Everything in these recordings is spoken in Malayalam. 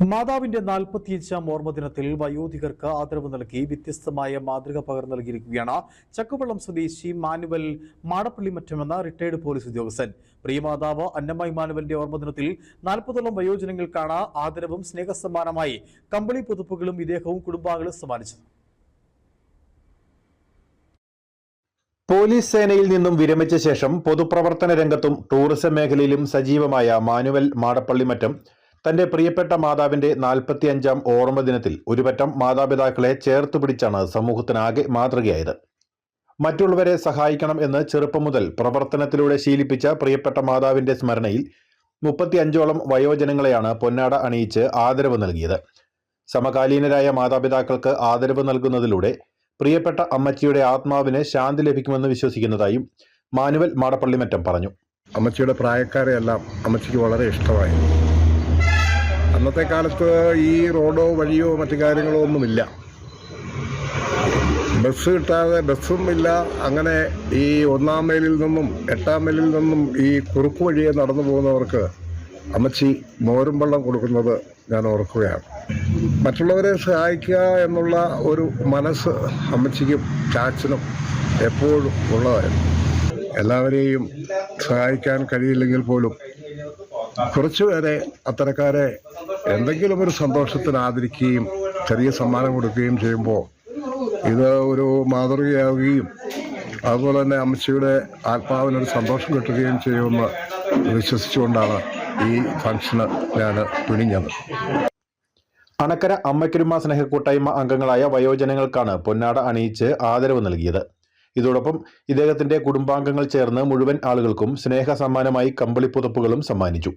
മാതാവിന്റെ നാൽപ്പത്തിയഞ്ചാം ഓർമ്മദിനത്തിൽ വയോധികർക്ക് ആദരവ് നൽകി വ്യത്യസ്തമായ മാതൃക പകർന്നു നൽകിയിരിക്കുകയാണ് ചക്കുവള്ളം സ്വദേശി മാനുവൽ മാടപ്പള്ളി എന്ന റിട്ടയർഡ് പോലീസ് ഉദ്യോഗസ്ഥൻ. പ്രിയമാതാവ് അന്നമ്മായി മാനുവലിന്റെ ഓർമ്മദിനത്തിൽ നാൽപ്പതോളം വയോജനങ്ങൾക്കാണ് ആദരവും സ്നേഹസമ്മാനമായി കമ്പളി പുതുപ്പുകളും ഇദ്ദേഹവും കുടുംബാംഗങ്ങളും സമ്മാനിച്ചത്. പോലീസ് സേനയിൽ നിന്നും വിരമിച്ച ശേഷം പൊതുപ്രവർത്തന രംഗത്തും ടൂറിസം മേഖലയിലും സജീവമായ മാനുവൽ മാടപ്പള്ളിമറ്റം തന്റെ പ്രിയപ്പെട്ട മാതാവിന്റെ നാൽപ്പത്തി അഞ്ചാം ഓർമ്മ ദിനത്തിൽ ഒരുപറ്റം മാതാപിതാക്കളെ ചേർത്ത് പിടിച്ചാണ് സമൂഹത്തിനാകെ മാതൃകയായത്. മറ്റുള്ളവരെ സഹായിക്കണം എന്ന് ചെറുപ്പം മുതൽ പ്രവർത്തനത്തിലൂടെ ശീലിപ്പിച്ച പ്രിയപ്പെട്ട മാതാവിന്റെ സ്മരണയിൽ മുപ്പത്തി അഞ്ചോളം വയോജനങ്ങളെയാണ് പൊന്നാട അണിയിച്ച് ആദരവ് നൽകിയത്. സമകാലീനരായ മാതാപിതാക്കൾക്ക് ആദരവ് നൽകുന്നതിലൂടെ പ്രിയപ്പെട്ട അമ്മച്ചിയുടെ ആത്മാവിന് ശാന്തി ലഭിക്കുമെന്ന് വിശ്വസിക്കുന്നതായും മാനുവൽ മാടപ്പള്ളിമറ്റം പറഞ്ഞു. അമ്മച്ചിയുടെ പ്രായക്കാരെയെല്ലാം അമ്മച്ചിക്ക് വളരെ ഇഷ്ടമായി. അന്നത്തെ കാലത്ത് ഈ റോഡോ വഴിയോ മറ്റു കാര്യങ്ങളോ ഒന്നുമില്ല. ബസ് കിട്ടാതെ ബസ്സും ഇല്ല. അങ്ങനെ ഈ ഒന്നാം മൈലിൽ നിന്നും എട്ടാം മൈലിൽ നിന്നും ഈ കുറുക്കു വഴിയെ നടന്നു പോകുന്നവർക്ക് അമ്മച്ചി മോരും വെള്ളം കൊടുക്കുന്നത് ഞാൻ ഓർക്കുകയാണ്. മറ്റുള്ളവരെ സഹായിക്കുക എന്നുള്ള ഒരു മനസ്സ് അമ്മച്ചിക്കും ചാച്ചനും എപ്പോഴും ഉള്ളതായിരുന്നു. എല്ലാവരെയും സഹായിക്കാൻ കഴിയില്ലെങ്കിൽ പോലും കുറച്ചുപേരെ അത്തരക്കാരെ എന്തെങ്കിലും ഒരു സന്തോഷത്തിന് ആദരിക്കുകയും ചെറിയ സമ്മാനം കൊടുക്കുകയും ചെയ്യുമ്പോൾ ഇത് ഒരു മാതൃകയാവുകയും അതുപോലെ തന്നെ അമ്മച്ചിയുടെ ആത്മാവിനൊരു സന്തോഷം കിട്ടുകയും ചെയ്യുമെന്ന് വിശ്വസിച്ചുകൊണ്ടാണ് ഈ ഫംഗ്ഷന് ഞാൻ തുനിഞ്ഞത് അണക്കര അമ്മയ്ക്കൊരുമ സ്നേഹക്കൂട്ടായ്മ അംഗങ്ങളായ വയോജനങ്ങൾക്കാണ് പൊന്നാട അണിയിച്ച് ആദരവ് നൽകിയത്. ഇതോടൊപ്പം ഇദ്ദേഹത്തിന്റെ കുടുംബാംഗങ്ങൾ ചേർന്ന് മുഴുവൻ ആളുകൾക്കും സ്നേഹ സമ്മാനമായി കമ്പിളിപ്പുതപ്പുകളും സമ്മാനിച്ചു.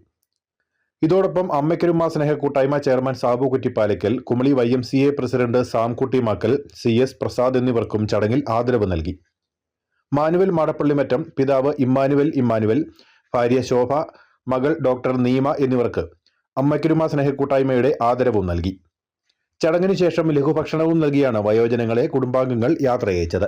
ഇതോടൊപ്പം അമ്മയ്ക്കൊരുമ സ്നേഹക്കൂട്ടായ്മ chairman Sabu Kuttippalakkal Kumily Y M C A president Samkutty Makkal C S Prasad എന്നിവർക്കും ചടങ്ങിൽ ആദരവ് നൽകി. മാനുവൽ മാടപ്പള്ളിമറ്റം പിതാവ് ഇമ്മാനുവൽ ഇമ്മാനുവൽ ഭാര്യ ശോഭ മകൾ ഡോക്ടർ നീമ എന്നിവർക്ക് അമ്മയ്ക്കൊരുമ സ്നേഹക്കൂട്ടായ്മയുടെ ആദരവും നൽകി. ചടങ്ങിനു ശേഷം ലഘുഭക്ഷണവും നൽകിയാണ് വയോജനങ്ങളെ കുടുംബാംഗങ്ങൾ യാത്രയച്ചത്